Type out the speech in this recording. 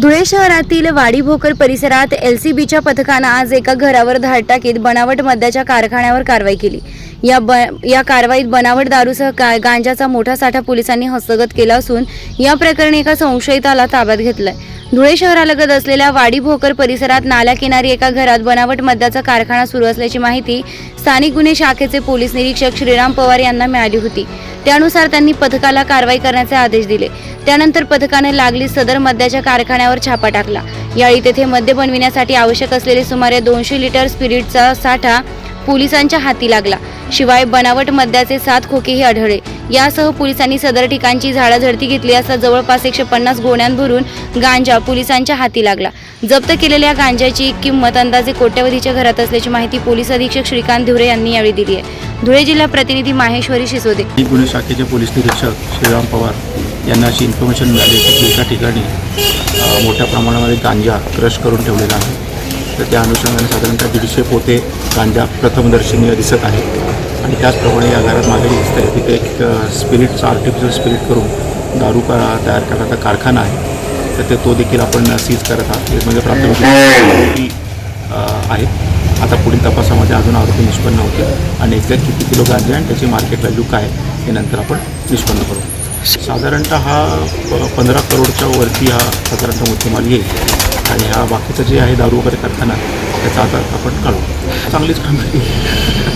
धुळे शहरातील वाडी भोकर परिसरात एलसीबीच्या पथकानं आज एका घरावर धाड टाकीत बनावट मद्याच्या कारखान्यावर कारवाई केली. या ब या कारवाईत बनावट दारूसह का गांजाचा मोठा साठा पोलिसांनी हस्तगत केला असून या प्रकरणी एका संशयिताला ताब्यात घेतलाय. धुळे शहरालगत असलेल्या वाडी भोकर परिसरात नाल्याकिनारी एका घरात बनावट मद्याचा कारखाना सुरू असल्याची माहिती स्थानिक गुन्हे शाखेचे पोलीस निरीक्षक श्रीराम पवार यांना मिळाली होती. त्यानुसार त्यांनी पथकाला कारवाई करण्याचे आदेश दिले. त्यानंतर पथकाने लागली सदर मद्याच्या कारखान्यावर छापा टाकला. यावेळी तेथे मद्य बनविण्यासाठी आवश्यक असलेले सुमारे दोनशे लिटर स्पिरिटचा साठा पोलिसांच्या हाती लागला. शिवाय बनावट मद्याचे सात खोकेही आढळले. यासह पोलिसांनी सदर ठिकाणची झाडाझडती घेतली असता जवळपास एकशे पन्नास गोण्यांभरून गांजा पोलिसांच्या हाती लागला. जप्त केलेल्या गांजाची किंमत अंदाजे कोट्यवधीच्या घरात असल्याची माहिती पोलीस अधीक्षक श्रीकांत धुरे यांनी यावेळी दिली आहे. धुळे जिल्हा प्रतिनिधी माहेश्वरी शिसोदे. गुन्हे शाखेचे पोलीस निरीक्षक श्रीराम पवार यांना अशी इन्फॉर्मेशन मिळाली की एका ठिकाणी मोठ्या प्रमाणामध्ये गांजा क्रश करून ठेवलेला आहे. तर त्या अनुषंगाने साधारणतः दीडशे पोते गांजा प्रथमदर्शनीय दिसत आहे आणि त्याचप्रमाणे या घरात मागे दिसत आहे तिथे एक स्पिरिटचा आर्टिफिशियल स्पिरिट करून दारू का तयार करण्याचा कारखाना आहे. तर ते तो देखील आपण सीज करत आहात. म्हणजे प्राथमिक आहे आहेत. आता पुढील तपासामध्ये अजून आरोपी निष्पन्न होतील. आणि एक्झॅक्ट किती किलो गांजा आणि त्याची मार्केट व्हॅल्यू काय आहे हे नंतर आपण निष्पन्न करू. साधारणतः हा प- पंधरा करोडच्या वरती हा साधारणतः मुद्देमाल येईल. आणि हा बाकीचं जे आहे दारू वगैरे करताना त्याचा आता आपण काढू चांगलीच कामगिरी